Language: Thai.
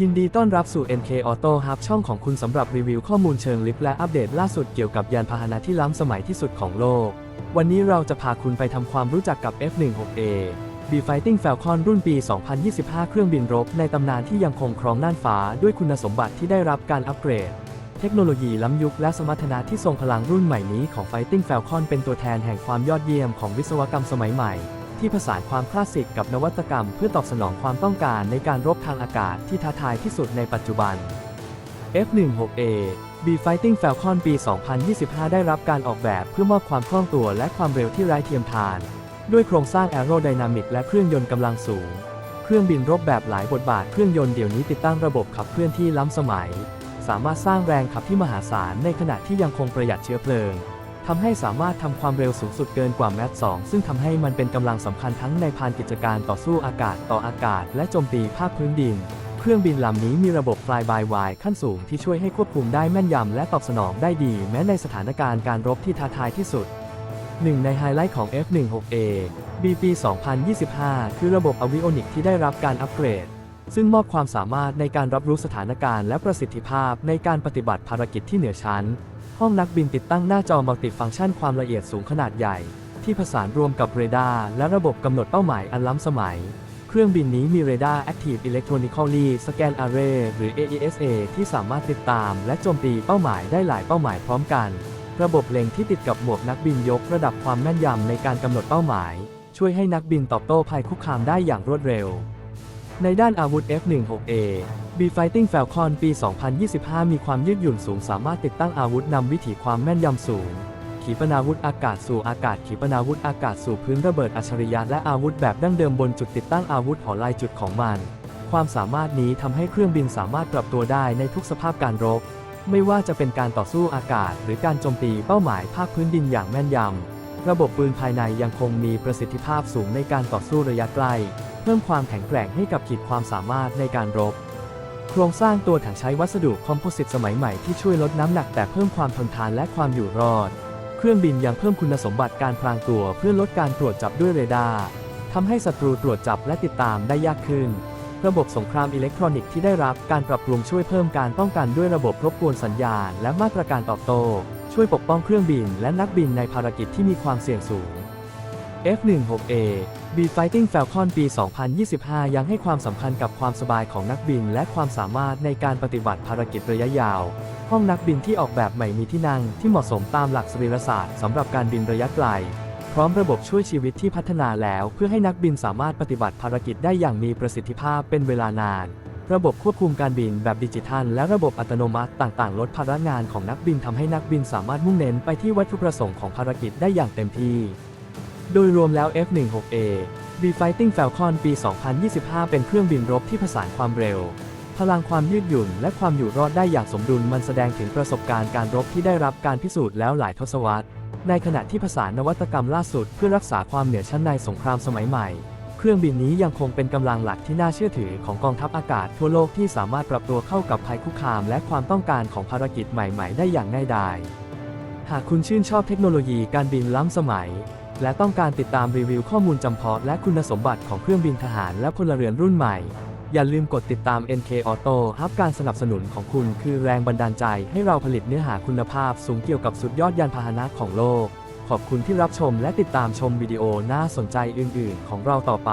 ยินดีต้อนรับสู่ NK Auto Hub ช่องของคุณสำหรับรีวิวข้อมูลเชิงลึกและอัปเดตล่าสุดเกี่ยวกับยานพาหนะที่ล้ำสมัยที่สุดของโลก วันนี้เราจะพาคุณไปทำความรู้จักกับ F-16A B Fighting Falcon รุ่นปี 2025 เครื่องบินรบในตำนานที่ยังคงครองน่านฟ้าด้วยคุณสมบัติที่ได้รับการอัปเกรด เทคโนโลยีล้ำยุคและสมรรถนะที่ทรงพลังรุ่นใหม่นี้ของ Fighting Falcon เป็นตัวแทนแห่งความยอดเยี่ยมของวิศวกรรมสมัยใหม่ ที่ผสานความคลาสสิกกับนวัตกรรมเพื่อตอบสนองความต้องการในการรบทางอากาศที่ท้าทายที่สุดในปัจจุบัน F-16A B Fighting Falcon ปี 2025 ได้รับการออกแบบเพื่อมอบความคล่องตัวและความเร็วที่ไร้เทียมทาน ด้วยโครงสร้างแอโรไดนามิกและเครื่องยนต์กำลังสูง เครื่องบินรบแบบหลายบทบาทเครื่องยนต์เดี๋ยวนี้ติดตั้งระบบขับเคลื่อนที่ล้ำสมัย สามารถสร้างแรงขับที่มหาศาลในขณะที่ยังคงประหยัดเชื้อเพลิง ทำให้สามารถทำความเร็วสูงสุดเกินกว่าแมท2ซึ่งทำให้มันเป็นกำลังสำคัญทั้งในพานกิจการต่อสู้อากาศต่ออากาศ และโจมตีภาคพื้นดิน เครื่องบินลำนี้มีระบบ Fly by Wire ขั้นสูงที่ช่วยให้ควบคุมได้แม่นยำและตอบสนองได้ดี แม้ในสถานการณ์การรบที่ท้าทายที่สุดหนึ่งในไฮไลท์ของ F-16A B ปี2025 คือระบบอวิโอนิกที่ได้รับการอัปเกรด ซึ่งมอบความสามารถในการรับรู้สถานการณ์และประสิทธิภาพในการปฏิบัติภารกิจที่เหนือชั้น ห้องนักบินติดตั้งหน้าจอมัลติฟังก์ชันความละเอียดสูงขนาดใหญ่ ที่ผสานรวมกับเรดาร์และระบบกำหนดเป้าหมายอันล้ำสมัย เครื่องบินนี้มีเรดาร์ Active Electronically Scan Array หรือ AESA ที่สามารถติดตาม และโจมตีเป้าหมายได้หลายเป้าหมายพร้อมกัน ระบบเล็งที่ติดกับหมวกนักบินยกระดับความแม่นยำในการกำหนดเป้าหมาย ช่วยให้นักบินตอบโต้ภัยคุกคามได้อย่างรวดเร็ว ในด้านอาวุธ F-16A B Fighting Falcon ปี 2025 มีความยืดหยุ่นสูงสามารถติดตั้งอาวุธนำวิถีความแม่นยำสูง ขีปนาวุธอากาศสู่อากาศขีปนาวุธอากาศสู่พื้นระเบิดอัจฉริยะและอาวุธแบบดั้งเดิมบนจุดติดตั้งอาวุธหอลายจุดของมัน ความสามารถนี้ทำให้เครื่องบินสามารถปรับตัวได้ในทุกสภาพการรบ ไม่ว่าจะเป็นการต่อสู้อากาศ หรือการโจมตีเป้าหมายภาคพื้นดินอย่างแม่นยำระบบปืนภายในยังคงมีประสิทธิภาพสูงในการต่อสู้ระยะไกล พิ่มความแข็งแกร่งให้กับขีดความสามารถในการรบ โครงสร้างตัวถังใช้วัสดุคอมโพสิตสมัยใหม่ที่ช่วยลดน้ำหนักแต่เพิ่มความทนทานและความอยู่รอด เครื่องบินยังเพิ่มคุณสมบัติการพรางตัวเพื่อลดการตรวจจับด้วยเรดาร์ทำให้ศัตรูตรวจจับและติดตามได้ยากขึ้น ระบบสงครามอิเล็กทรอนิกส์ที่ได้รับการปรับปรุงช่วยเพิ่มการป้องกันด้วยระบบรบกวนสัญญาณ และมาตรการตอบโต้ช่วยปกป้องเครื่องบินและนักบินในภารกิจที่มีความเสี่ยงสูง F-16A B Fighting Falcon ปี 2025 ยังให้ความสำคัญกับความสบายของนักบิน และความสามารถในการปฏิบัติภารกิจระยะยาว ห้องนักบินที่ออกแบบใหม่มีที่นั่งที่เหมาะสมตามหลักสรีรศาสตร์สำหรับการบินระยะไกล พร้อมระบบช่วยชีวิตที่พัฒนาแล้ว เพื่อให้นักบินสามารถปฏิบัติภารกิจได้อย่างมีประสิทธิภาพเป็นเวลานาน ระบบควบคุมการบินแบบดิจิทัล และระบบอัตโนมัติต่างๆ ลดภาระงานของนักบินทำให้นักบินสามารถมุ่งเน้นไปที่วัตถุประสงค์ของภารกิจได้อย่างเต็มที่ โดยรวมแล้ว F-16A B Fighting Falcon ปี 2025 เป็นเครื่องบินรบที่ผสานความเร็ว พลังความยืดหยุ่น และความอยู่รอดได้อย่างสมดุลมันแสดงถึงประสบการณ์การรบที่ได้รับการพิสูจน์แล้วหลายทศวรรษ ในขณะที่ผสานนวัตกรรมล่าสุดเพื่อรักษาความเหนือชั้นในสงครามสมัยใหม่ เครื่องบินนี้ยังคงเป็นกำลังหลักที่น่าเชื่อถือของกองทัพอากาศทั่วโลกที่สามารถปรับตัวเข้ากับภัยคุกคาม และความต้องการของภารกิจใหม่ ๆ ได้อย่างง่ายดายหากคุณชื่นชอบเทคโนโลยีการบินล้ำสมัย และต้องการติดตามรีวิวข้อมูลจำเพาะและคุณสมบัติของเครื่องบินทหารและพลเรือนรุ่นใหม่ อย่าลืมกดติดตาม NK Auto ฮับการสนับสนุนของคุณคือแรงบันดาลใจให้เราผลิตเนื้อหาคุณภาพสูงเกี่ยวกับสุดยอดยานพาหนะของโลก ขอบคุณที่รับชมและติดตามชมวิดีโอน่าสนใจอื่น ๆ ของเราต่อไป